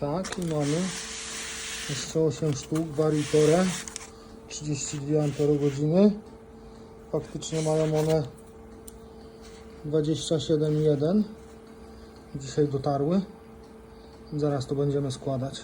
Tak, i mamy jeszcze 8 sztuk Varitore 32 Ah faktycznie mają one 27,1 dzisiaj dotarły. Zaraz to będziemy składać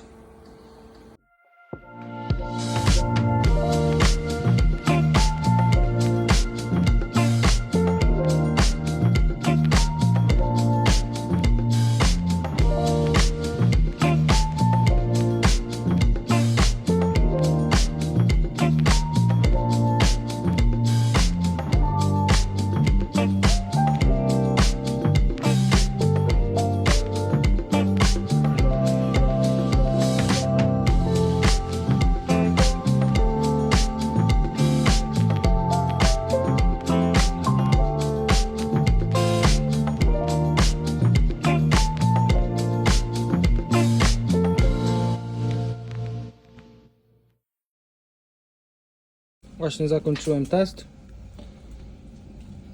Właśnie zakończyłem test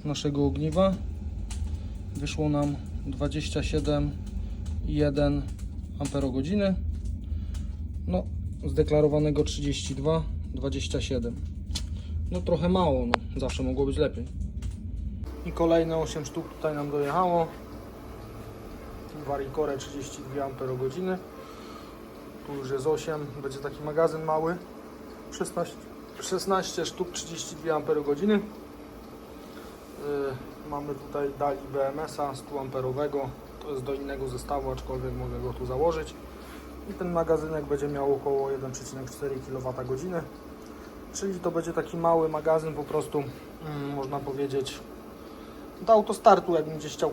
naszego ogniwa. Wyszło nam 27,1 amperogodziny. No, zdeklarowanego 32, 27. No trochę mało, no. zawsze mogło być lepiej. I kolejne 8 sztuk tutaj nam dojechało. Varicore 32 amperogodziny. Tu już jest 8, będzie taki magazyn mały. 16, 16 sztuk 32 amperogodziny. Yy, mamy tutaj dali BMS-a 100 amperowego. To jest do innego zestawu, aczkolwiek mogę go tu założyć. I ten magazynek będzie miał około 1,4 kWh. Czyli to będzie taki mały magazyn, po prostu mm, można powiedzieć do autostartu, jakbym gdzieś chciał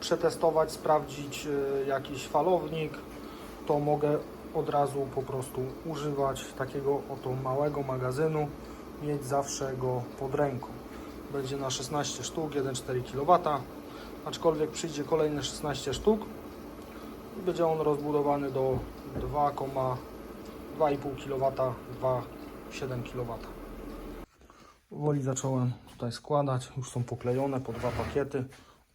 przetestować, sprawdzić yy, jakiś falownik, to mogę od razu po prostu używać takiego oto małego magazynu, mieć zawsze go pod ręką. Będzie na 16 sztuk, 1,4 kW, aczkolwiek przyjdzie kolejne 16 sztuk i będzie on rozbudowany do 2,2,5 kW, 2,7 kW. Powoli zacząłem tutaj składać, już są poklejone po dwa pakiety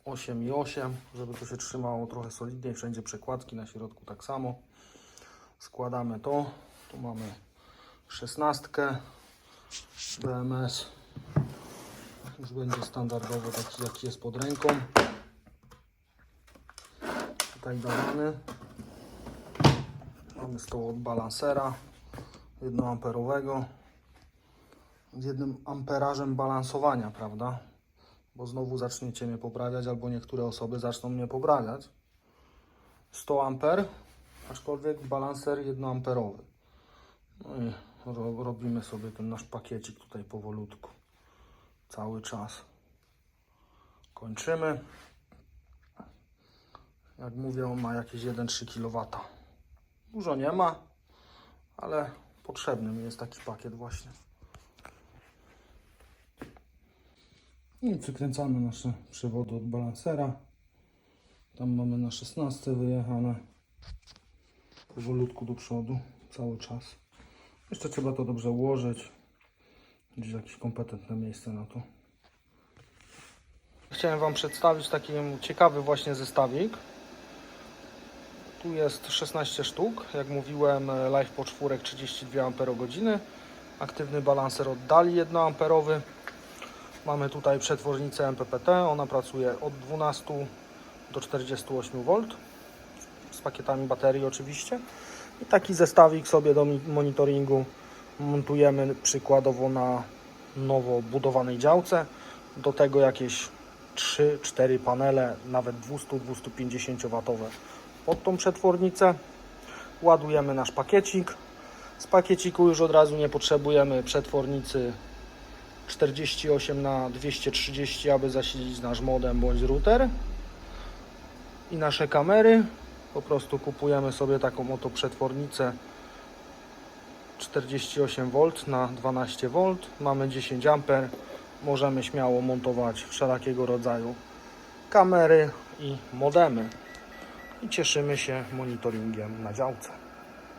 8 i 8, żeby to się trzymało trochę solidniej, wszędzie przekładki na środku tak samo składamy to. Tu mamy szesnastkę BMS. Już będzie standardowo taki jaki jest pod ręką. Tutaj dawany. Mamy stoł od balansera 1 amperowego z jednym amperażem balansowania, prawda? Bo znowu zaczniecie mnie poprawiać, albo niektóre osoby zaczną mnie poprawiać. 100 amper aczkolwiek balanser 1 amperowy. No i ro, robimy sobie ten nasz pakiecik tutaj powolutku. Cały czas. Kończymy. Jak mówię, on ma jakieś 1,3 kW. Dużo nie ma, ale potrzebny mi jest taki pakiet właśnie. No I przykręcamy nasze przewody od balansera. Tam mamy na 16 wyjechane powolutku do przodu cały czas. Jeszcze trzeba to dobrze ułożyć. Gdzieś jakieś kompetentne miejsce na to. Chciałem Wam przedstawić taki ciekawy właśnie zestawik. Tu jest 16 sztuk. Jak mówiłem, live po czwórek 32 Ah. Aktywny balanser od Dali 1 amperowy. Mamy tutaj przetwornicę MPPT. Ona pracuje od 12 do 48 V z pakietami baterii oczywiście. I taki zestawik sobie do monitoringu montujemy przykładowo na nowo budowanej działce. Do tego jakieś 3-4 panele, nawet 200-250 W pod tą przetwornicę. Ładujemy nasz pakiecik. Z pakieciku już od razu nie potrzebujemy przetwornicy 48 na 230, aby zasilić nasz modem bądź router i nasze kamery. Po prostu kupujemy sobie taką oto przetwornicę 48V na 12V. Mamy 10 A. Możemy śmiało montować wszelakiego rodzaju kamery i modemy. I cieszymy się monitoringiem na działce.